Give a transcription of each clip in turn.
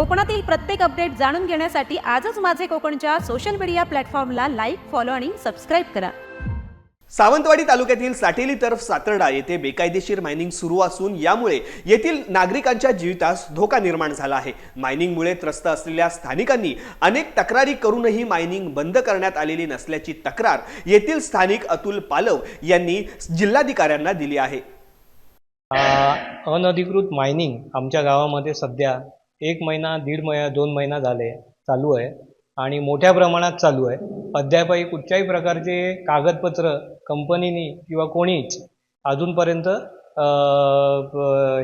कोकणातील प्रत्येक अपडेट जाणून घेण्यासाठी आजच माझे कोकणच्या सोशल मीडिया प्लॅटफॉर्मला लाईक फॉलो आणि सबस्क्राईब करा. सावंतवाडी तालुक्यातील साटेली तर्फ सातर्डा येथे बेकायदेशीर मायनिंग सुरू असून यामुळे येथील नागरिकांच्या जीवितास धोका निर्माण झाला आहे. मायनिंगमुळे त्रस्त असलेल्या स्थानिकांनी अनेक तक्रारी करूनही मायनिंग बंद करण्यात आलेली नसल्याची तक्रार येथील स्थानिक अतुल पालव यांनी जिल्हाधिकाऱ्यांना दिली आहे. अनधिकृत मायनिंग आमच्या गावामध्ये सध्या एक महिना दीड महिना दोन महिना झाले चालू आहे. आणि मोठ्या प्रमाणात चालू आहे. अद्यापही कुठच्याही प्रकारचे कागदपत्र कंपनीनी किंवा कोणीच अजूनपर्यंत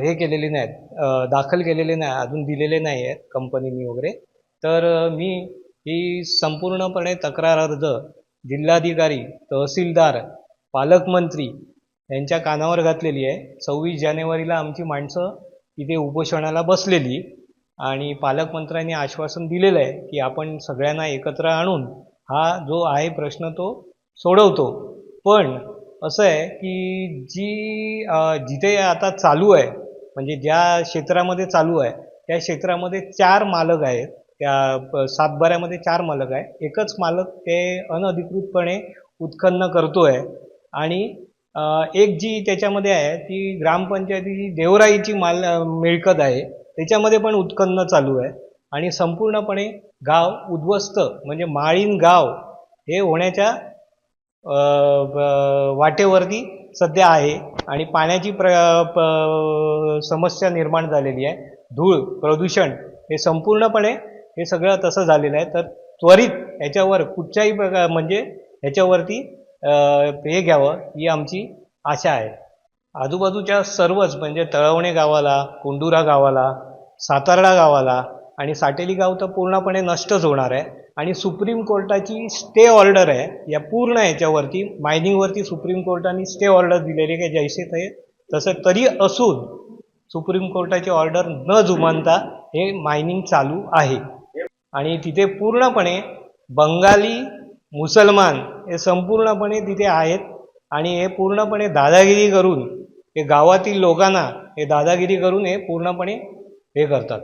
हे केलेले नाहीत. दाखल केलेले नाही अजून दिलेले नाही आहेत कंपनीनी वगैरे. तर मी ही संपूर्णपणे तक्रार अर्ज जिल्हाधिकारी तहसीलदार पालकमंत्री यांच्या कानावर घातलेली आहे. सव्वीस जानेवारीला आमची माणसं इथे उपोषणाला बसलेली. आणि पालकमंत्र्यांनी आश्वासन दिलेलं आहे की आपण सगळ्यांना एकत्र आणून हा जो आहे प्रश्न तो सोडवतो. पण असं आहे की जी जिथे आता चालू आहे म्हणजे ज्या क्षेत्रामध्ये चालू आहे त्या क्षेत्रामध्ये चार मालक आहेत त्या प- सातबाऱ्यामध्ये चार मालक आहे. एकच मालक ते अनधिकृतपणे उत्खनन आहे आणि एक जी त्याच्यामध्ये आहे ती ग्रामपंचायतीची देवराईची माल मिळकत आहे. त्याच्यामध्ये पण उत्खनन चालू आहे. आणि संपूर्णपणे गाव उद्ध्वस्त म्हणजे माळीन गाव हे होण्याच्या वाटेवरती सध्या आहे. आणि पाण्याची प्र प- समस्या निर्माण झालेली आहे. धूळ प्रदूषण हे संपूर्णपणे हे सगळं तसं झालेलं आहे. तर त्वरित याच्यावर कुठच्याही प्रकार म्हणजे ह्याच्यावरती हे घ्यावं ही आमची आशा आहे. आजूबाजूच्या सर्वच म्हणजे तळवणे गावाला कोंडुरा गावाला सातारडा गावाला आणि साटेली गाव तर पूर्णपणे नष्टच होणार आहे. आणि सुप्रीम कोर्टाची स्टे ऑर्डर आहे या पूर्ण याच्यावरती मायनिंगवरती सुप्रीम कोर्टाने स्टे ऑर्डर दिलेली आहे जैसे ते तसं तरी असून सुप्रीम कोर्टाची ऑर्डर न जुमानता हे मायनिंग चालू आहे. आणि तिथे पूर्णपणे बंगाली मुसलमान हे संपूर्णपणे तिथे आहेत. आणि हे पूर्णपणे दादागिरी करून हे गावातील लोकांना हे दादागिरी करून हे पूर्णपणे हे करतात.